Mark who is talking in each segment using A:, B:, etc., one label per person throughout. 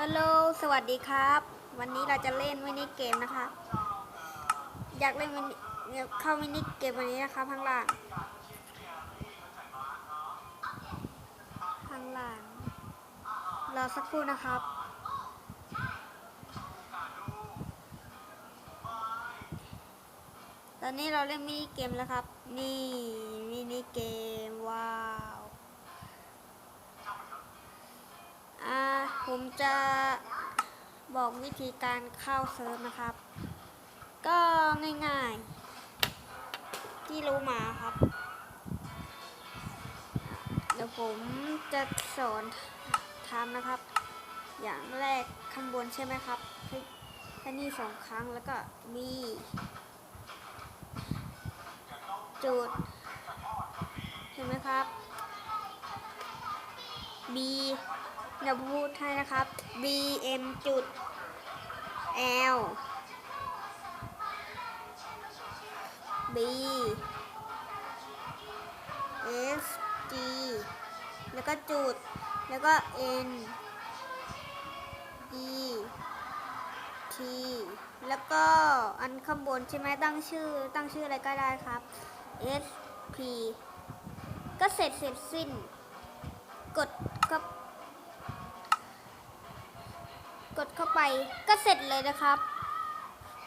A: ฮัลโหล สวัสดีครับ วันนี้เราจะเล่นมินิเกมนะคะ อยากเล่นมินิเข้ามินิเกมวันนี้นะคะข้างล่าง ข้างล่าง รอสักครู่นะครับ ตอนนี้เราเล่นมินิเกมแล้วครับ นี่มินิเกมว้า ผมจะบอกวิธีการเข้าเซิร์ฟนะครับ ก็ง่ายๆ ที่รู้มาครับ เดี๋ยวผมจะสอนทำนะครับ อย่างแรกข้างบนใช่ไหมครับคลิกแค่นี้สองครั้งแล้วก็มีจุด เห็นไหมครับ B เดี๋ยวพูดให้นะครับ B M จุด L B S G แล้วก็จุด แล้วก็ N E T แล้วก็อันข้างบนใช่ไหมตั้งชื่อ ตั้งชื่ออะไรก็ได้ครับ S P ก็เสร็จเสร็จสิ้น กดก็ กดเข้าไปก็เสร็จเลยนะครับ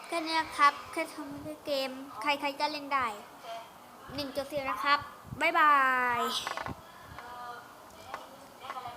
A: แค่นี้ครับแค่ทำแค่เกม ใครๆจะเล่นได้1.0นะครับ บ๊ายบาย